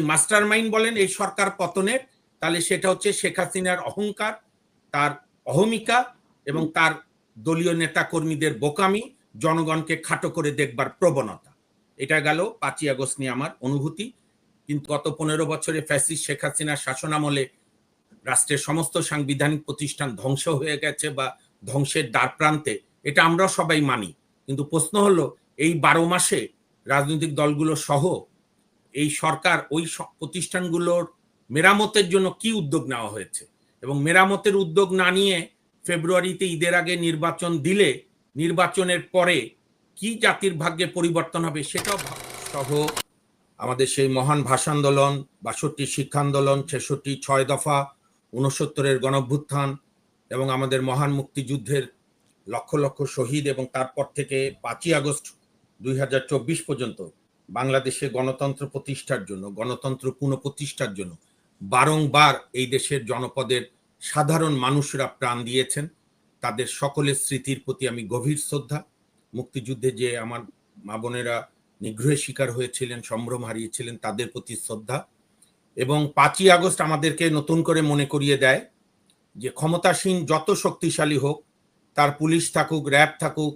Master mind বলেন এই সরকার পতনের তাহলে সেটা হচ্ছে শেখ হাসিনার অহংকার, তার অহমিকা এবং তার দলীয় নেতা কর্মীদের বোকামি, জনগণকে খাটো করে দেখবার প্রবণতা। এটা গেল পাঁচই আগস্ট নিয়ে আমার অনুভূতি। কিন্তু গত পনেরো বছরে ফ্যাসিস শেখ হাসিনার শাসনামলে রাষ্ট্রের সমস্ত সাংবিধানিক প্রতিষ্ঠান ধ্বংস হয়ে গেছে বা ধ্বংসের দ্বার প্রান্তে, এটা আমরা সবাই মানি। কিন্তু প্রশ্ন হলো, এই বারো মাসে রাজনৈতিক দলগুলো সহ এই সরকার ওই প্রতিষ্ঠানগুলোর মেরামতের জন্য কি উদ্যোগ নেওয়া হয়েছে? এবং মেরামতের উদ্যোগ না নিয়ে ফেব্রুয়ারিতে ঈদের আগে নির্বাচন দিলে নির্বাচনের পরে কি জাতির ভাগ্যে পরিবর্তন হবে সেটাও সহ আমাদের সেই মহান ভাষা আন্দোলন বাষট্টি শিক্ষা আন্দোলন ছেষট্টি ছয় দফা উনসত্তরের গণভ্যুত্থান এবং আমাদের মহান মুক্তিযুদ্ধের লক্ষ লক্ষ শহীদ এবং তারপর থেকে পাঁচই আগস্ট দুই হাজার চব্বিশ পর্যন্ত বাংলাদেশে গণতন্ত্র প্রতিষ্ঠার জন্য, গণতন্ত্র পুনঃপ্রতিষ্ঠার জন্য বারংবার এই দেশের জনপদের সাধারণ মানুষরা প্রাণ দিয়েছেন। তাদের সকলের স্মৃতির প্রতি আমি গভীর শ্রদ্ধা। মুক্তিযুদ্ধে যে আমার মা বোনেরা নিগ্রহের শিকার হয়েছিলেন, সম্ভ্রম হারিয়েছিলেন, তাদের প্রতি শ্রদ্ধা। এবং পাঁচই আগস্ট আমাদেরকে নতুন করে মনে করিয়ে দেয় যে ক্ষমতাসীন যত শক্তিশালী হোক, তার পুলিশ থাকুক, র্যাব থাকুক,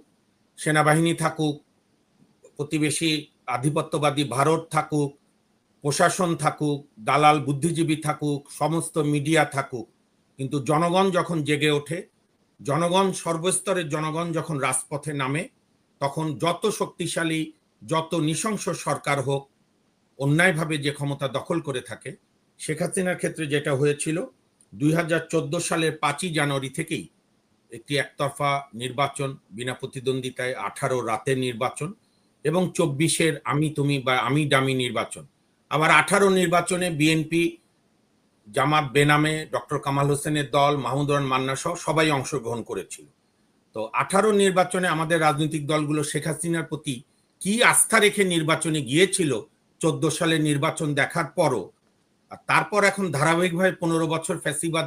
সেনাবাহিনী থাকুক, প্রতিবেশী আধিপত্যবাদী ভারত থাকুক, প্রশাসন থাকুক, দালাল বুদ্ধিজীবী থাকুক, সমস্ত মিডিয়া থাকুক, কিন্তু জনগণ যখন জেগে ওঠে, জনগণ সর্বস্তরের জনগণ যখন রাজপথে নামে, তখন যত শক্তিশালী, যত নৃশংস সরকার হোক, অন্যায়ভাবে যে ক্ষমতা দখল করে থাকে, শেখ হাসিনার ক্ষেত্রে যেটা হয়েছিল, দুই হাজার চোদ্দ সালের পাঁচই জানুয়ারি থেকেই একটি একতরফা নির্বাচন, বিনা প্রতিদ্বন্দ্বিতায় আঠারো রাতের নির্বাচন এবং চব্বিশের আমি তুমি বা আমি ডামি নির্বাচন। আবার আঠারো নির্বাচনে বিএনপি, জামাত বেনামে ডক্টর কামাল হোসেনের দল, মাহমুদুর মান্না সহ সবাই অংশগ্রহণ করেছিল। তো আঠারো নির্বাচনে আমাদের রাজনৈতিক দলগুলো শেখ হাসিনার প্রতি কি আস্থা রেখে নির্বাচনে গিয়েছিল চোদ্দ সালের নির্বাচন দেখার পরও? আর তারপর এখন ধারাবাহিকভাবে পনেরো বছর ফ্যাসিবাদ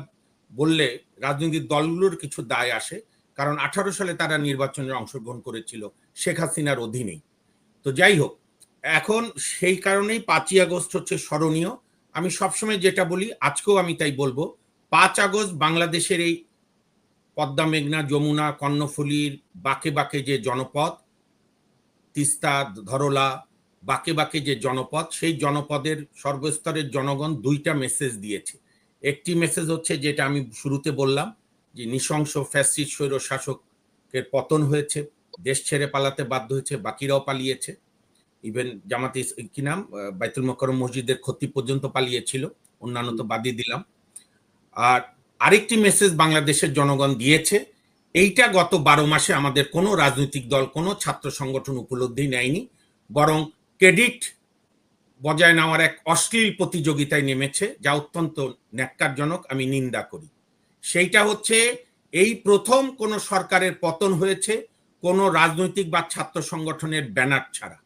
বললে রাজনৈতিক দলগুলোর কিছু দায় আসে। কারণ আঠারো সালে তারা নির্বাচনে অংশগ্রহণ করেছিল শেখ হাসিনার অধীনেই। তো যাই হোক, এখন সেই কারণেই পাঁচই আগস্ট হচ্ছে স্মরণীয়। আমি সবসময় যেটা বলি, আজকেও আমি তাই বলব, পাঁচ আগস্ট বাংলাদেশের এই পদ্মা, মেঘনা, যমুনা, কর্ণফুলীর বাঁকে বাঁকে যে জনপদ, তিস্তা, ধরলা, বাঁকে বাঁকে যে জনপদ, সেই জনপদের সর্বস্তরের জনগণ দুইটা মেসেজ দিয়েছে। একটি মেসেজ হচ্ছে যেটা আমি শুরুতে বললাম, যে নৃশংস ফ্যাসিস্ট স্বৈর শাসকের পতন হয়েছে। দেশ ছেড়ে পালাতে বাধ্য হয়েছে বাকিরাও পালিয়েছে। ইভেন জামাতে কি নাম? বাইতুল মকরম মসজিদের ক্ষতি পর্যন্ত পালিয়েছিল। অন্যান্য তো বাদই দিলাম। আর আরেকটি মেসেজ বাংলাদেশের জনগণ দিয়েছে। এইটা গত বারো মাসে আমাদের কোনো রাজনৈতিক দল কোনো ছাত্র সংগঠন উপলব্ধি নেয়নি। বরং ক্রেডিট বজায় নেওয়ার এক অশ্লীল প্রতিযোগিতায় নেমেছে যা অত্যন্ত ন্যাক্কারজনক আমি নিন্দা করি। সেইটা হচ্ছে এই প্রথম কোন সরকারের পতন হয়েছে কোন রাজনৈতিক বা ছাত্র সংগঠনের ব্যানার ছাড়া।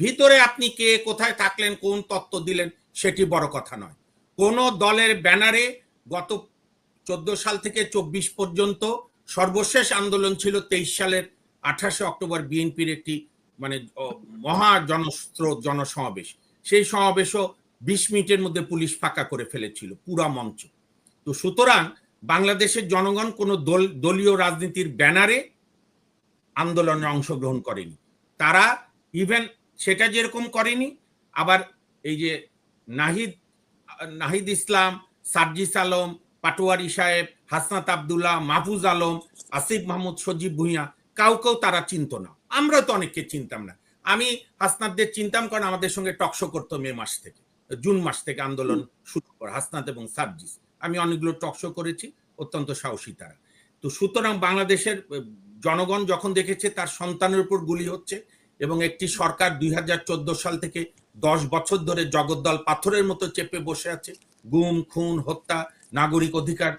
ভিতরে আপনি কে, কোথায় থাকলেন, কোন তত্ত্ব দিলেন, সেটি বড় কথা নয়। কোন দলের ব্যানারে গত চোদ্দ সাল থেকে চব্বিশ পর্যন্ত সর্বশেষ আন্দোলন ছিল তেইশ সালের আঠাশে অক্টোবর বিএনপির একটি মানে মহা জনস্রোত জনসমাবেশ। সেই সমাবেশও বিশ মিনিটের মধ্যে পুলিশ ফাঁকা করে ফেলেছিল, পুরা মঞ্চ। তো সুতরাং বাংলাদেশের জনগণ কোনো দল, দলীয় রাজনীতির ব্যানারে আন্দোলনে অংশগ্রহণ করেনি। তারা ইভেন সেটা যেরকম করেনি, আবার এই যে নাহিদ নাহিদ ইসলাম, সার্জিস আলম, পাটোয়ারি সাহেব, হাসনাত আবদুল্লাহ, মাহফুজ আলম, আসিফ মাহমুদ, সজীব ভুঁইয়া কাউকেও তারা চিনতো না। আমরাও তো অনেককে চিনতাম না। আমি হাসনাতদের চিনতাম কারণ আমাদের সঙ্গে টকশো করতো মে মাস থেকে, জুন মাস থেকে আন্দোলন শুরু করে, হাসনাত এবং সার্জিস। আমি অনেকগুলো টকশো করেছি, অত্যন্ত সাহসী তারা। তো সুতরাং বাংলাদেশের জনগণ যখন দেখেছে তার সন্তানের উপর গুলি হচ্ছে এবং একটি সরকার দুই হাজার চোদ্দ সাল থেকে দশ বছর ধরে জগদ্দল পাথরের মতো চেপে বসে আছে, গুম, খুন, হত্যা, নাগরিক অধিকার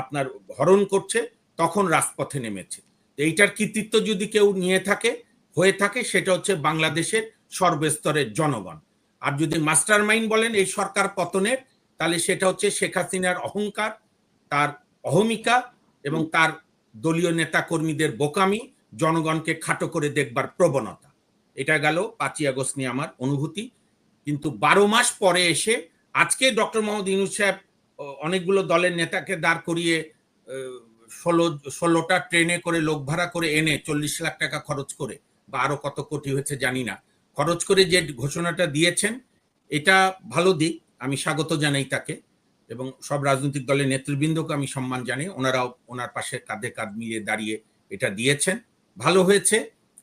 আপনার হরণ করছে, তখন রাজপথে নেমেছে। এইটার কৃতিত্ব যদি কেউ নিয়ে থাকে, হয়ে থাকে, সেটা হচ্ছে বাংলাদেশের সর্বস্তরের জনগণ। আর যদি মাস্টার মাইন্ড বলেন এই সরকার পতনের, তাহলে সেটা হচ্ছে শেখ হাসিনার অহংকার, তার অহমিকা এবং তার দলীয় নেতা কর্মীদের বোকামি, জনগণকে খাটো করে দেখবার প্রবণতা। এটা গেল পাঁচই আগস্ট নিয়ে আমার অনুভূতি। কিন্তু বারো মাস পরে এসে আজকে ডক্টর মোহাম্মদ ইউনুস সাহেব অনেকগুলো দলের নেতাকে দাঁড় করিয়ে ষোলো, ষোলোটা ট্রেনে করে লোক ভাড়া করে এনে চল্লিশ লাখ টাকা খরচ করে, বা আরও কত কোটি হয়েছে জানি না, খরচ করে যে ঘোষণাটা দিয়েছেন, এটা ভালো দিক, আমি স্বাগত জানাই তাকে। এবং সব রাজনৈতিক দলের নেতৃবৃন্দকে আমি সম্মান জানাই। ওনারাও ওনার পাশে কাঁধে কাঁধ মিলিয়ে দাঁড়িয়ে এটা দিয়েছেন। ভালো হয়েছে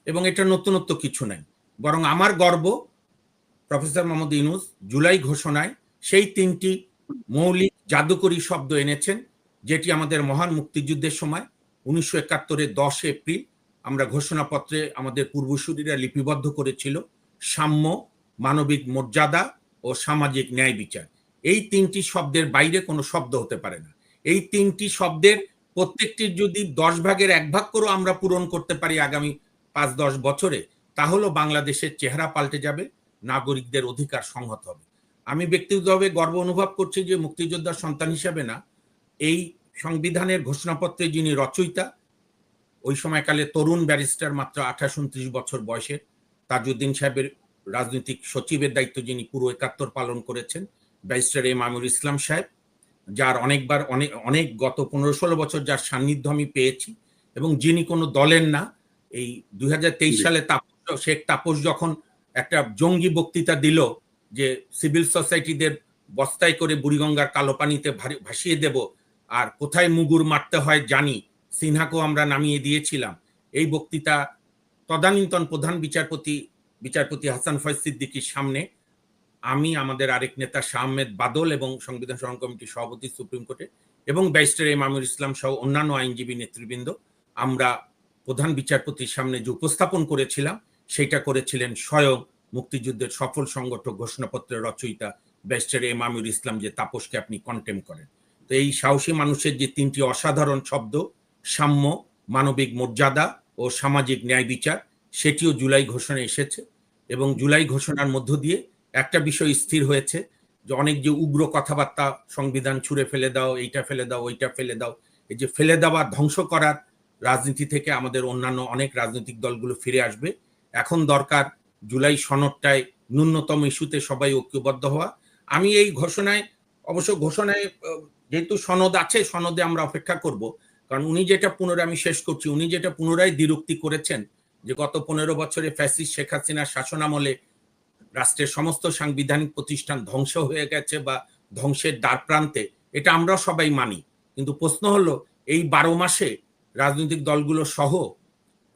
এবং এটা নতুনত্ব কিছু নাই বরং আমার গর্ব, প্রফেসর মোহাম্মদ ইউনুস জুলাই ঘোষণায় সেই তিনটি মৌলিক জাদুকরী শব্দ এনেছেন, যেটি আমাদের মহান মুক্তিযুদ্ধের সময় উনিশশো একাত্তরের দশ এপ্রিল আমরা ঘোষণাপত্রে আমাদের পূর্বসূরীরা লিপিবদ্ধ করেছিল, সাম্য, মানবিক মর্যাদা ও সামাজিক ন্যায় বিচার। এই তিনটি শব্দের বাইরে কোনো শব্দ হতে পারে না। এই তিনটি শব্দের প্রত্যেকটির যদি দশ ভাগের এক ভাগ করেও আমরা পূরণ করতে পারি আগামী পাঁচ দশ বছরে, তাহলেও বাংলাদেশের চেহারা পাল্টে যাবে, নাগরিকদের অধিকার সংহত হবে। আমি ব্যক্তিগতভাবে গর্ব অনুভব করছি যে মুক্তিযোদ্ধার সন্তান হিসাবে না, এই সংবিধানের ঘোষণাপত্রে যিনি রচয়িতা, ওই সময়কালে তরুণ ব্যারিস্টার মাত্র আঠাশ উনত্রিশ বছর বয়সে তাজউদ্দিন সাহেবের রাজনৈতিক সচিবের দায়িত্ব যিনি পুরো একাত্তর পালন করেছেন ব্যারিস্টার এম আমির ইসলাম সাহেব যার অনেকবার অনেক অনেক গত পনেরো ষোলো বছর যার সান্নিধ্য আমি পেয়েছি এবং যিনি কোনো দলের না এই দুই হাজার তেইশ সালে তাপস শেখ তাপস যখন একটা জঙ্গি বক্তৃতা দিল যে সিভিল সোসাইটিদের বস্তায় করে বুড়িগঙ্গার কালো পানিতে ভাসিয়ে দেব আর কোথায় মুগুর মারতে হয় জানি সিনহাকেও আমরা নামিয়ে দিয়েছিলাম। এই বক্তৃতা তদানীন্তন প্রধান বিচারপতি বিচারপতি হাসান ফয়েজ সিদ্দিকীর সামনে আমি, আমাদের আরেক নেতা শাহ আহমেদ বাদল এবং সংবিধান সংগ্রহ কমিটির সভাপতি সুপ্রিম কোর্টে এবং ব্যারিস্টার আমির ইসলাম সহ অন্যান্য আইনজীবী নেতৃবৃন্দ, আমরা প্রধান বিচারপতির সামনে যে উপস্থাপন করেছিলাম, সেটা করেছিলেন স্বয়ং মুক্তিযুদ্ধের সফল সংগঠক ঘোষণাপত্রের রচয়িতা ব্যারিস্টার আমির ইসলাম যে তাপসকে আপনি কন্টেম করেন। তো এই সাহসী মানুষের যে তিনটি অসাধারণ শব্দ, সাম্য, মানবিক মর্যাদা ও সামাজিক ন্যায় বিচার, সেটিও জুলাই ঘোষণায় এসেছে এবং জুলাই ঘোষণার মধ্য দিয়ে একটা বিষয় স্থির হয়েছে যে অনেক যে উগ্র কথাবার্তা সংবিধান ছুঁড়ে ফেলে দাও, এইটা ফেলে দাও, ওইটা ফেলে দাও, এই যে ফেলে দেওয়া, ধ্বংস করার রাজনীতি থেকে আমাদের অন্যান্য অনেক রাজনৈতিক দলগুলো ফিরে আসবে। এখন দরকার জুলাই সনদটায় ন্যূনতম ইস্যুতে সবাই ঐক্যবদ্ধ হওয়া। আমি এই ঘোষণায়, অবশ্য ঘোষণায় যেহেতু সনদ আছে, সনদে আমরা অপেক্ষা করব। কারণ উনি যেটা পুনরায়, আমি শেষ করছি, উনি যেটা পুনরায় দ্বিরুক্তি করেছেন যে গত পনেরো বছরে ফ্যাসিস শেখ হাসিনার শাসনামলে রাষ্ট্রের সমস্ত সাংবিধানিক প্রতিষ্ঠান ধ্বংস হয়ে গেছে বা ধ্বংসের দ্বার প্রান্তে, এটা আমরা সবাই মানি। কিন্তু প্রশ্ন হলো, এই বারো মাসে রাজনৈতিক দলগুলো সহ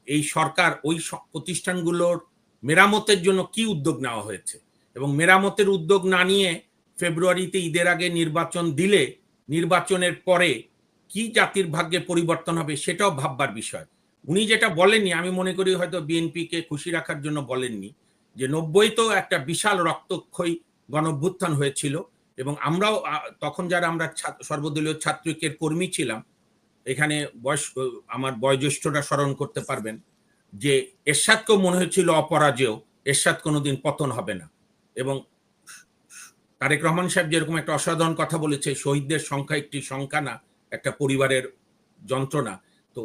এই সরকার ওই প্রতিষ্ঠানগুলোর মেরামতের জন্য কি উদ্যোগ নেওয়া হয়েছে? এবং মেরামতের উদ্যোগ না নিয়ে ফেব্রুয়ারিতে ঈদের আগে নির্বাচন দিলে, নির্বাচনের পরে কি জাতির ভাগ্যে পরিবর্তন হবে সেটাও ভাববার বিষয়। উনি যেটা বলেননি, আমি মনে করি হয়তো বিএনপিকে খুশি রাখার জন্য বলেননি যে নব্বই তো একটা বিশাল রক্তক্ষয়ী গণভ্যুত্থান হয়েছিল এবং আমরাও তখন যারা আমরা সর্বদলীয় ছাত্রিকের কর্মী ছিলাম এখানে বয়স আমার বয়োজ্যেষ্ঠরা স্মরণ করতে পারবেন যে এরশাদকেও মনে হয়েছিল অপরাজেয় এরশাদ কোনোদিন পতন হবে না। এবং তারেক রহমান সাহেব যেরকম একটা অসাধারণ কথা বলেছে শহীদদের সংখ্যা একটি সংখ্যা না একটা পরিবারের যন্ত্রণা। তো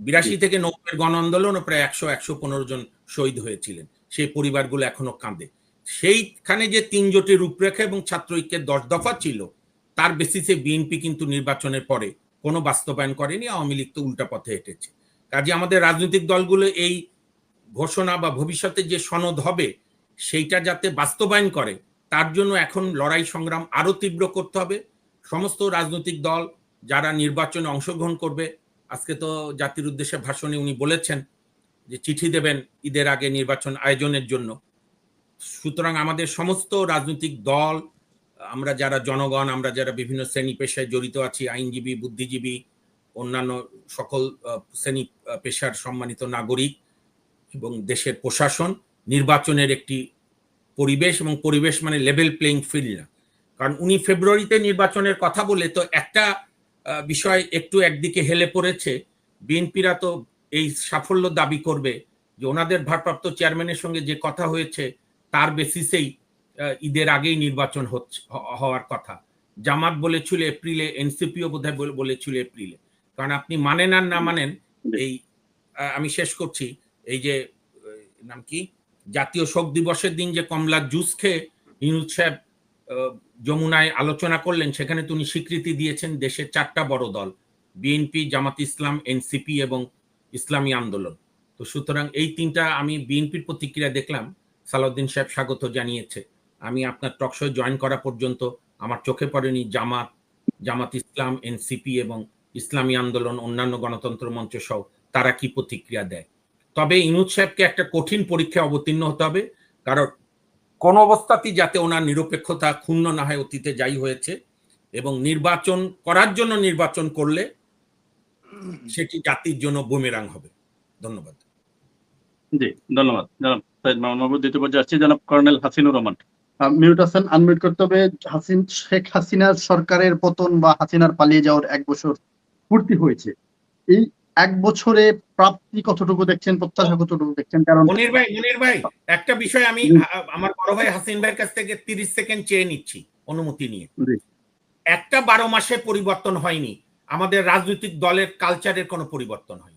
বিরাশি থেকে নব্বইয়ের গণ আন্দোলনও প্রায় একশো একশো পনেরো জন শহীদ হয়েছিলেন। সেই পরিবারগুলো এখনও কাঁদে। সেইখানে যে তিন জোটের রূপরেখা এবং ছাত্র ঐক্যের দশ দফা ছিল, তার বেসিসে বিএনপি কিন্তু নির্বাচনের পরে কোনো বাস্তবায়ন করেনি, আওয়ামী লীগ তো উল্টা পথে হেঁটেছে। কাজে আমাদের রাজনৈতিক দলগুলো এই ঘোষণা বা ভবিষ্যতে যে সনদ হবে, সেইটা যাতে বাস্তবায়ন করে, তার জন্য এখন লড়াই সংগ্রাম আরও তীব্র করতে হবে। সমস্ত রাজনৈতিক দল যারা নির্বাচনে অংশগ্রহণ করবে, আজকে তো জাতির উদ্দেশ্যে ভাষণে উনি বলেছেন যে চিঠি দেবেন ঈদের আগে নির্বাচন আয়োজনের জন্য। সুতরাং আমাদের সমস্ত রাজনৈতিক দল, আমরা যারা জনগণ, আমরা যারা বিভিন্ন শ্রেণি পেশায় জড়িত আছি, আইনজীবী, বুদ্ধিজীবী, অন্যান্য সকল শ্রেণি পেশার সম্মানিত নাগরিক এবং দেশের প্রশাসন, নির্বাচনের একটি পরিবেশ এবং পরিবেশ মানে লেভেল প্লেইং ফিল্ড না। কারণ উনি ফেব্রুয়ারিতে নির্বাচনের কথা বলে তো একটা বিষয় একটু একদিকে হেলে পড়েছে। বিএনপিরা তো এই সাফল্য দাবি করবে যে ওনাদের ভারপ্রাপ্ত চেয়ারম্যানের সঙ্গে যে কথা হয়েছে, তার বেসিসেই ঈদের আগেই নির্বাচন হচ্ছে হওয়ার কথা। জামাত বলেছিল এপ্রিলে, এনসিপিও বোধহয় বলে- বলেছিল এপ্রিলে। কারণ আপনি মানেন আর না মানেন, এই আমি শেষ করছি। এই যে নাম কি? জাতীয় শোক দিবসের দিন যে কমলা জুস খেয়ে ইনুজ সাহেব যমুনায় আলোচনা করলেন, সেখানে তিনি স্বীকৃতি দিয়েছেন দেশের চারটা বড় দল। বিএনপি, জামাত ইসলাম, এনসিপি এবং ইসলামী আন্দোলন। তো সুতরাং এই তিনটা আমি বিএনপির প্রতিক্রিয়া দেখলাম। সালাউদ্দিন সাহেব স্বাগত জানিয়েছে। আমি আপনার টকশো জয়েন করা পর্যন্ত আমার চোখে পড়েনি জামাত জামাত ইসলাম, এনসিপি এবং ইসলামী আন্দোলন, অন্যান্য গণতন্ত্র মঞ্চ সহ তারা কি প্রতিক্রিয়া দেয়। তবে ইনুজ সাহেবকে একটা কঠিন পরীক্ষায় অবতীর্ণ হতে হবে। কারণ কোন অবস্থাতেই যাতে ওনার নিরপেক্ষতা ক্ষুণ্ণ না হয় অতীতে যাই হয়েছে এবং নির্বাচন করার জন্য নির্বাচন করলে সেটি জাতির জন্য বুমেরাং হবে। ধন্যবাদ। জি ধন্যবাদ। জনাব সাইদ মাহমুদ দ্বিতীয় পর্যায়ে আসছি। জনাব কর্নেল হাসিনুর রহমান। মিউট আছেন আনমিউট করতে হবে। হাসিন শেখ হাসিনার সরকারের পতন বা হাসিনার পালিয়ে যাওয়ার এক বছর পূর্তি হয়েছে। এই এক বছরে প্রাপ্তি কতটুকু দেখছেন প্রত্যাশা কতটুকু দেখছেন? কারণ মনির ভাই মনির ভাই একটা বিষয় আমি আমার বড় ভাই হাসিন ভাইয়ের কাছ থেকে তিরিশ সেকেন্ড চেয়ে নিচ্ছি অনুমতি নিয়ে। একটা বারো মাসে পরিবর্তন হয়নি। আমাদের রাজনৈতিক দলের কালচারের কোনো পরিবর্তন হয়নি